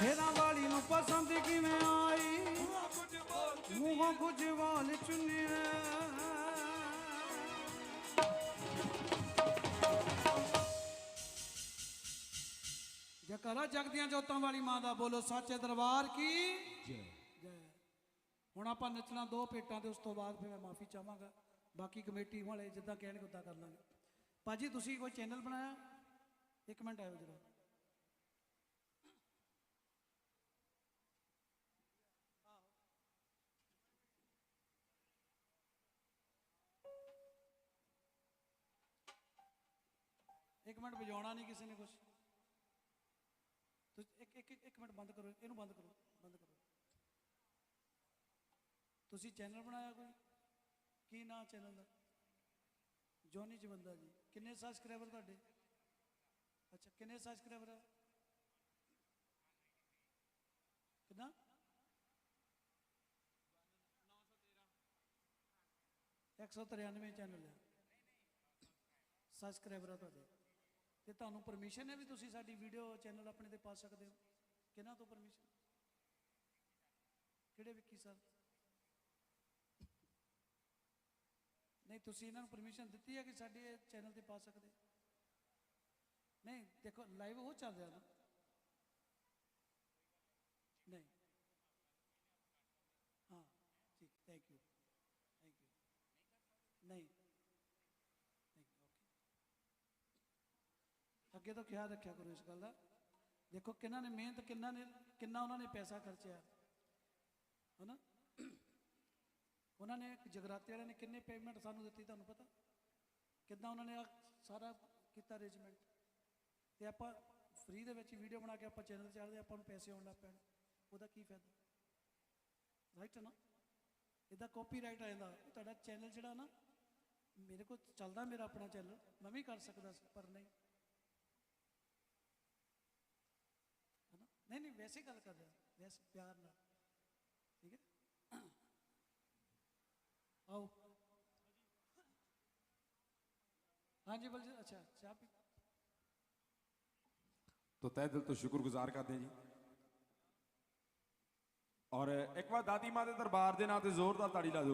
ਸ਼ੇਰਾਂ ਵਾਲੀ ਨੂੰ ਪਸੰਦ ਕਿਵੇਂ ਆਈ? ਮੂੰਹੋਂ ਕੁਝ ਵਾਲ ਚੁੰਨਿਆ ਜਕਰਾ ਜਗਦੀਆਂ ਜੋਤਾਂ ਵਾਲੀ ਮਾਂ ਦਾ ਬੋਲੋ ਸੱਚੇ ਦਰਬਾਰ ਕੀ? ਜੈ। ਜੈ। ਹੁਣ ਆਪਾਂ ਨੱਚਣਾ ਦੋ ਪੇਟਾਂ ਤੇ ਉਸ ਤੋਂ ਬਾਅਦ ਫਿਰ ਮੈਂ ਮਾਫੀ ਚਾਹਾਂਗਾ। ਬਾਕੀ ਕਮੇਟੀ ਵਾਲੇ ਜਿੱਦਾਂ ਕਹਿਣਗੇ ਉਦਾਂ ਕਰ ਲਾਂਗੇ। ਭਾਜੀ ਤੁਸੀਂ ਕੋਈ ਚੈਨਲ ਬਣਾਇਆ? ਇੱਕ ਮਿੰਟ ਆਇਓ ਜਰਾ। ਮਿੰਟ ਵਜਾਉਣਾ ਨਹੀਂ ਕਿਸੇ ਨੇ ਕੁਝ ਤੁਸੀਂ ਇੱਕ ਇੱਕ ਇੱਕ- ਮਿੰਟ ਬੰਦ ਕਰੋ, ਇਹਨੂੰ ਬੰਦ ਕਰੋ ਬੰਦ ਕਰੋ। ਤੁਸੀਂ ਚੈਨਲ ਬਣਾਇਆ ਕੋਈ? ਕੀ ਨਾਂ ਚੈਨਲ ਦਾ? ਜੋਨੀ ਜਵੰਦਾ ਜੀ। ਕਿੰਨੇ ਸਬਸਕ੍ਰਾਈਬਰ ਤੁਹਾਡੇ? ਅੱਛਾ, ਕਿੰਨੇ ਸਬਸਕ੍ਰਾਈਬਰ ਹੈ ਕਿੰਨਾ? 913 ਚੈਨਲ ਹੈ ਸਬਸਕ੍ਰਾਈਬਰ ਆ ਤੁਹਾਡੇ। ਤੇ ਤੁਹਾਨੂੰ ਪਰਮਿਸ਼ਨ ਹੈ ਵੀ ਤੁਸੀਂ ਸਾਡੀ ਵੀਡੀਓ ਚੈਨਲ ਆਪਣੇ ਤੇ ਪਾ ਸਕਦੇ ਹੋ? ਕਿਹਨਾਂ ਤੋਂ ਪਰਮਿਸ਼ਨ ਕਿਹੜੇ ਵਿੱਕੀ ਸਰ? ਨਹੀਂ, ਤੁਸੀਂ ਇਹਨਾਂ ਨੂੰ ਪਰਮਿਸ਼ਨ ਦਿੱਤੀ ਹੈ ਕਿ ਸਾਡੇ ਚੈਨਲ ਤੇ ਪਾ ਸਕਦੇ? ਨਹੀਂ, ਦੇਖੋ ਲਾਈਵ ਉਹ ਚੱਲ ਰਿਹਾ ਨਾ। ਅੱਗੇ ਤੋਂ ਖਿਆਲ ਰੱਖਿਆ ਕਰੋ ਇਸ ਗੱਲ ਦਾ। ਦੇਖੋ ਕਿੰਨਾ ਨੇ ਮਿਹਨਤ ਕਿੰਨਾ ਨੇ, ਕਿੰਨਾ ਉਹਨਾਂ ਨੇ ਪੈਸਾ ਖਰਚਿਆ। ਹਨਾ? ਉਹਨਾਂ ਨੇ ਜਗਰਾਤੇ ਵਾਲਿਆਂ ਨੇ ਕਿੰਨੇ ਪੇਮੈਂਟ ਸਾਨੂੰ ਦਿੱਤੀ ਤੁਹਾਨੂੰ ਪਤਾ? ਕਿੱਦਾਂ ਉਹਨਾਂ ਨੇ ਸਾਰਾ ਕੀਤਾ ਅਰੇਂਜਮੈਂਟ ਤੇ ਆਪਾਂ ਫ੍ਰੀ ਦੇ ਵਿੱਚ ਵੀਡੀਓ ਬਣਾ ਕੇ ਆਪਾਂ ਚੈਨਲ ਤੇ ਚਾੜਦੇ ਆਪਾਂ ਨੂੰ ਪੈਸੇ ਆਉਣ ਲੱਗ ਪੈਣ। ਉਹਦਾ ਕੀ ਫਾਇਦਾ? ਰਾਈਟ ਹੈ ਨਾ? ਇਹਦਾ ਕਾਪੀਰਾਈਟ ਆ ਜਾਂਦਾ। ਤੁਹਾਡਾ ਚੈਨਲ ਜਿਹੜਾ ਨਾ, ਮੇਰੇ ਕੋਲ ਚੱਲਦਾ ਮੇਰਾ ਆਪਣਾ ਚੈਨਲ ਮੈਂ ਵੀ ਕਰ ਸਕਦਾ ਸੀ, ਪਰ ਨਹੀਂ ਹਨਾ ਨਹੀਂ ਨਹੀਂ ਵੈਸੇ ਗੱਲ ਕਰ ਰਿਹਾ ਵੈਸੇ ਪਿਆਰ ਨਾਲ ਠੀਕ ਹੈ ਆਓ ਹਾਂਜੀ ਬਲਜੀ ਅੱਛਾ ਚਾਹ ਪੀ तो तय दिल तो शुक्रगुजार करते हैं जी ਔਰ ਇੱਕ ਵਾਰ ਦਾਦੀ ਮਾਂ ਦੇ ਦਰਬਾਰ ਦੇ ਨਾਂ ਤੇ ਜ਼ੋਰਦਾਰ ਤਾੜੀ ਲਾ ਦਿਓ